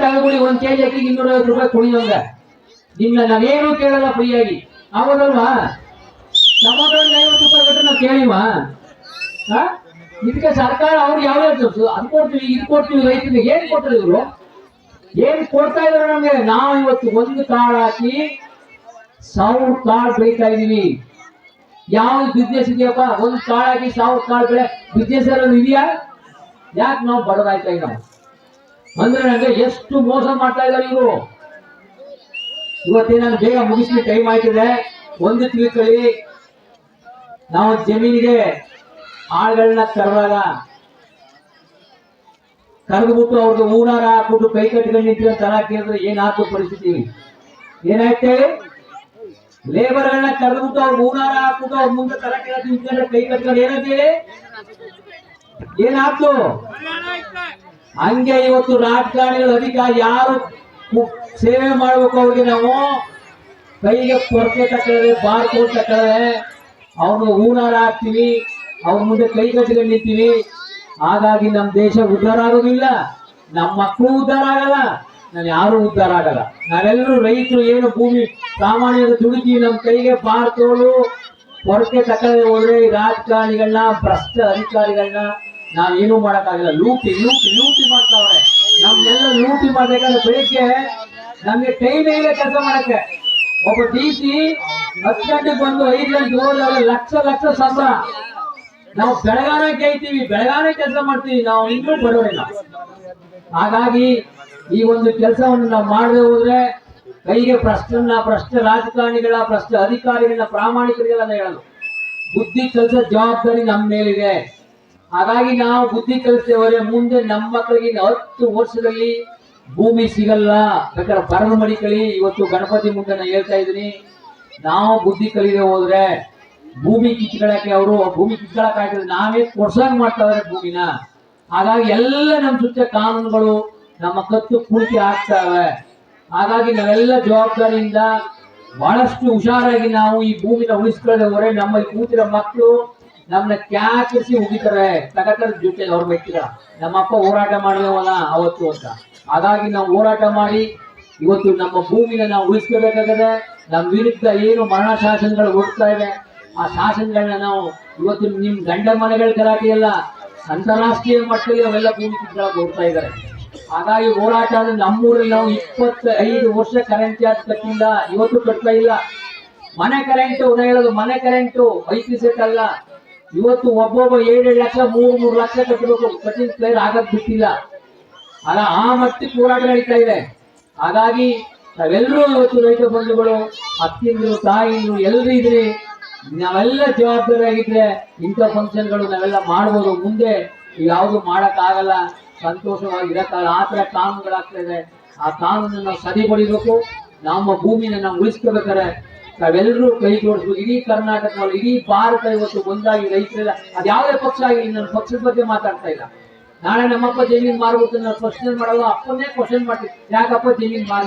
ತಗೊಳ್ಳಿ ಒಂದ್ ಕೆಜಿ ಅಕ್ಕಿಗೆ ಇನ್ನೂರ ಐವತ್ತು ರೂಪಾಯಿ ಕುಣಿಯೋಂಗ ನಿಮ್ನ ನಾವೇನು ಕೇಳಲ್ಲ ಫ್ರೀಯಾಗಿ. ಹೌದಲ್ವಾ? ಟೊಮೊಟೊ ಐವತ್ತು ರೂಪಾಯಿ ಕೊಟ್ಟರೆ ನಾವು ಕೇಳಿವಾ? ಇದಕ್ಕೆ ಸರ್ಕಾರ ಅವ್ರಿಗೆ ಯಾವ ಅದು ಕೊಡ್ತೀವಿ, ಇದು ಕೊಡ್ತೀವಿ, ರೈತರಿಗೆ ಏನ್ ಕೊಟ್ಟರು ಇವರು? ಏನ್ ಕೊಡ್ತಾ ಇದ್ರು ನಮ್ಗೆ? ನಾವು ಇವತ್ತು ಒಂದು ಕಾಳು ಹಾಕಿ ಸಾವಿರ ಕಾಳು ಬೆಳಿತಾ ಇದೀವಿ ಯಾವ ಬಿಸ್ನೆಸ್ ಇದೆಯಪ್ಪ? ಒಂದು ಕಾರ್ಡ್ ಹಾಕಿ ಸಾವಿರ ಕಾಳು ಬೆಳೆ ಬಿಸ್ನೆಸ್ ಇದೆಯಾ? ಯಾಕೆ ನಾವು ಬಡದಾಯ್ತಾ ನಾವು ಅಂದ್ರೆ ನಂಗೆ ಎಷ್ಟು ಮೋಸ ಮಾಡ್ತಾ ಇದ್ದಾರೆ ಇವರು? ಇವತ್ತೇನಾದ್ರು ಬೇಗ ಮುಗಿಸ್ಲಿ ಟೈಮ್ ಆಯ್ತಿದೆ. ಒಂದು ತಿಳ್ಕೊಳ್ಳಿ ನಾವು ಜಮೀನಿಗೆ ಆಳುಗಳನ್ನ ಕರೆದಾಗ ಕರೆದ್ಬಿಟ್ಟು ಅವ್ರಿಗೆ ಊರಾರ ಹಾಕ್ಬಿಟ್ಟು ಕೈ ಕಟ್ಕೊಂಡು ನಿಂತಿರೋ ತರ ಕೇಳಿದ್ರೆ ಏನ್ ಹಾಕೋ ಪರಿಸ್ಥಿತಿ. ಏನಾಯ್ತು ಹೇಳಿ? ಲೇಬರ್ಗಳನ್ನ ಕರೆದ್ಬಿಟ್ಟು ಅವ್ರ ಊರಾರ ಹಾಕ್ಬಿಟ್ಟು ಅವ್ರ ಮುಂದೆ ತರ ಕೇಳಿ ನಿಂತ್ಕೊಂಡ್ರೆ ಕೈ ಕಟ್ಕೊಂಡು ಏನಂತ ಹೇಳಿ? ಏನಾಯ್ತು? ಹಂಗೆ ಇವತ್ತು ರಾಜಕಾರಣಿಗಳ ಅಧಿಕಾರಿ ಯಾರು ಸೇವೆ ಮಾಡ್ಬೇಕು ಅವ್ರಿಗೆ ನಾವು? ಕೈಗೆ ಕೊರತೆ ತಕ್ಕಳವೆ ಬಾರ್ಕೋಡ್ ತಕ್ಕಳವೆ ಅವ್ರನ್ನ ಊನಾರ ಹಾಕ್ತೀವಿ, ಅವ್ರ ಮುಂದೆ ಕೈ ಕಟ್ಟಿಕೊಂಡು ನಿಂತೀವಿ ಹಾಗಾಗಿ ನಮ್ಮ ದೇಶ ಉದ್ಧಾರ ಆಗೋದಿಲ್ಲ ನಮ್ಮ ಮಕ್ಕಳು ಉದ್ಧಾರ ಆಗಲ್ಲ ನಾನು ಯಾರು ಉದ್ಧಾರ ಆಗಲ್ಲ ನಾವೆಲ್ಲರೂ ರೈತರು ಏನು ಭೂಮಿ ಸಾಮಾನ್ಯರು ದುಡಿತೀವಿ ನಮ್ಮ ಕೈಗೆ ಬಾರ್ಕೋಡು, ಕೊರತೆ ತಕ್ಕಳವೆ ಹೋದ್ರೆ ರಾಜಕಾರಣಿಗಳನ್ನ, ಭ್ರಷ್ಟ ಅಧಿಕಾರಿಗಳನ್ನ ನಾವೇನು ಮಾಡೋಕ್ಕಾಗಿಲ್ಲ. ಲೂಟಿ ಲೂಟಿ ಲೂಟಿ ಮಾಡ್ತಾವ್ರೆ. ನಮ್ನೆಲ್ಲ ಲೂಟಿ ಮಾಡ್ಬೇಕಾದ್ರೆ ಬೆಳಿಗ್ಗೆ ನಮ್ಗೆ ಟೈಮ್ ಇಲ್ಲ ಕೆಲಸ ಮಾಡಕ್ಕೆ. ಒಬ್ಬ ಡಿ ಸಿ ಹತ್ತು ಗಂಟೆಗೆ ಬಂದು ಐದು ಗಂಟೆ ಹೋದ್ರೆ ಲಕ್ಷ ಲಕ್ಷ ಸಂಬಳ. ನಾವು ಬೆಳಗಾನ ಕೇಳ್ತೀವಿ. ಬೆಳಗಾನ ಕೆಲಸ ಮಾಡ್ತೀವಿ. ನಾವು ಇನ್ನೂ ಬರೋದಿಲ್ಲ ಹಾಗಾಗಿ ಈ ಒಂದು ಕೆಲಸವನ್ನು ನಾವು ಮಾಡದೆ ಹೋದ್ರೆ ಕೈಗೆ ಪ್ರಶ್ನ ಪ್ರಶ್ನೆ ರಾಜಕಾರಣಿಗಳ, ಪ್ರಶ್ನೆ ಅಧಿಕಾರಿಗಳ ಪ್ರಾಮಾಣಿಕರಿಗೆಲ್ಲ ಹೇಳೋದು. ಬುದ್ಧಿ ಕೆಲಸ ಜವಾಬ್ದಾರಿ ನಮ್ಮ ಮೇಲಿದೆ. ಹಾಗಾಗಿ ನಾವು ಬುದ್ಧಿ ಕಲಿಸ್ತೇವರೆ ಮುಂದೆ ನಮ್ಮ ಮಕ್ಕಳಿಗೆ ಹತ್ತು ವರ್ಷದಲ್ಲಿ ಭೂಮಿ ಸಿಗಲ್ಲ. ಬೇಕಾದ್ರೆ ಬರಲು ಮಡಿಕಳಿ ಇವತ್ತು ಗಣಪತಿ ಮುಂದೆ ನಾನು ಹೇಳ್ತಾ ಇದ್ದೀನಿ. ನಾವು ಬುದ್ಧಿ ಕಲಿದೆ ಹೋದ್ರೆ ಭೂಮಿ ಕಿತ್ಕೊಳಕ್ಕೆ ಅವರು, ಭೂಮಿ ಕಿತ್ಕೊಳಕ್ ಹಾಕಿದ್ರೆ ನಾವೇ ಕೊಡ್ಸಂಗ್ ಮಾಡ್ತಾವ್ರೆ ಭೂಮಿನ. ಹಾಗಾಗಿ ಎಲ್ಲ ನಮ್ಮ ಸುತ್ತ ಕಾನೂನುಗಳು ನಮ್ಮ ಕತ್ತು ಕುಳಿತಿ ಆಗ್ತಾವೆ. ಹಾಗಾಗಿ ನಾವೆಲ್ಲ ಜವಾಬ್ದಾರಿಯಿಂದ ಬಹಳಷ್ಟು ಹುಷಾರಾಗಿ ನಾವು ಈ ಭೂಮಿನ ಉಳಿಸ್ಕೊಳ್ಳದೆ ಹೊರೆ ನಮ್ಮ ಕೂತಿರೋ ಮಕ್ಕಳು ನಮ್ಮನ್ನ ಕ್ಯಾಕಿಸಿ ಉಗಿತಾರೆ ತಗತರ ಜೊತೆ ಅವ್ರ ವ್ಯಕ್ತಿಗಳ. ನಮ್ಮಪ್ಪ ಹೋರಾಟ ಮಾಡಿದವಲ್ಲ ಅವತ್ತು ಅಂತ. ಹಾಗಾಗಿ ನಾವು ಹೋರಾಟ ಮಾಡಿ, ಇವತ್ತು ನಮ್ಮ ಭೂಮಿನ ನಾವು ಉಳಿಸ್ಕೋಬೇಕಾಗದೆ. ನಮ್ಮ ವಿರುದ್ಧ ಏನು ಮರಣ ಶಾಸನಗಳು ಹೋಗ್ತಾ ಇವೆ, ಆ ಶಾಸನಗಳನ್ನ ನಾವು ಇವತ್ತು ನಿಮ್ ಗಂಡ ಮನೆಗಳ ಗಲಾಟೆ ಎಲ್ಲ ಅಂತಾರಾಷ್ಟ್ರೀಯ ಮಟ್ಟದಲ್ಲಿ ಅವೆಲ್ಲ ಭೂಮಿ ಕಿತ್ಕೊಳಕ್ ಹೋಗ್ತಾ ಇದ್ದಾರೆ. ಹಾಗಾಗಿ ಹೋರಾಟ ಅಂದ್ರೆ ನಮ್ಮೂರಲ್ಲಿ ನಾವು ಇಪ್ಪತ್ತೈದು ವರ್ಷ ಕರೆಂಟ್ ಚಾರ್ಜ್ ಕಟ್ಟಿಂದ ಇವತ್ತು ಕಟ್ತಾ ಇಲ್ಲ. ಮನೆ ಕರೆಂಟು ಉದಯ ಮನೆ ಕರೆಂಟು ಅಲ್ಲ. ಇವತ್ತು ಒಬ್ಬೊಬ್ಬ ಏಳೇಳು ಲಕ್ಷ, ಮೂರು ಮೂರು ಲಕ್ಷ ಕಟ್ಟಬೇಕು ಕಟ್ಟಿನ ಪ್ಲೇಯರ್ ಆಗಕ್ ಬಿಟ್ಟಿಲ್ಲ. ಅಲ್ಲ ಆ ಮಟ್ಟಕ್ಕೆ ಹೋರಾಟ ನಡೀತಾ ಇದೆ. ಹಾಗಾಗಿ ನಾವೆಲ್ಲರೂ ಇವತ್ತು ರೈತ ಬಂಧುಗಳು, ಅತ್ತಿಂದ್ರು, ತಾಯಿಂದ್ರು ಎಲ್ಲರೂ ಇದ್ರಿ, ನಾವೆಲ್ಲ ಜವಾಬ್ದಾರಿಯಾಗಿದ್ರೆ ಇಂಥ ಫಂಕ್ಷನ್ಗಳು ನಾವೆಲ್ಲ ಮಾಡ್ಬೋದು. ಮುಂದೆ ಯಾವುದು ಮಾಡಕ್ ಆಗಲ್ಲ ಸಂತೋಷವಾಗಿ ಇರಕ್ಕಾಗಲ್ಲ ಆ ಥರ ಕಾನೂನುಗಳಾಗ್ತಾ ಇದೆ. ಆ ಕಾನೂನನ್ನು ಸರಿಪಡಿಬೇಕು. ನಮ್ಮ ಭೂಮಿನ ನಾವು ಉಳಿಸ್ಕೋಬೇಕಾದ್ರೆ ನಾವೆಲ್ಲರೂ ಕೈ ಜೋಡಿಸ್ಬೇಕು ಇಡೀ ಕರ್ನಾಟಕದಲ್ಲಿ, ಇಡೀ ಭಾರತ ಇವತ್ತು ಒಂದಾಗಿ ರೈತರೆಲ್ಲ ಅದು ಯಾವುದೇ ಪಕ್ಷ ಆಗಿ ನನ್ನ ಪಕ್ಷದ ಬಗ್ಗೆ ಮಾತಾಡ್ತಾ ಇಲ್ಲ. ನಾಳೆ ನಮ್ಮಪ್ಪ ಜಮೀನ್ ಮಾರ್ಬಿಟ್ಟು ನಾನು ಕ್ವಶನ್ ಮಾಡಲ್ಲ, ಅಪ್ಪನ್ನೇ ಕ್ವಶನ್ ಮಾಡ್ತೀನಿ. ಯಾಕಪ್ಪ ಜಮೀನ್ ಮಾರಿ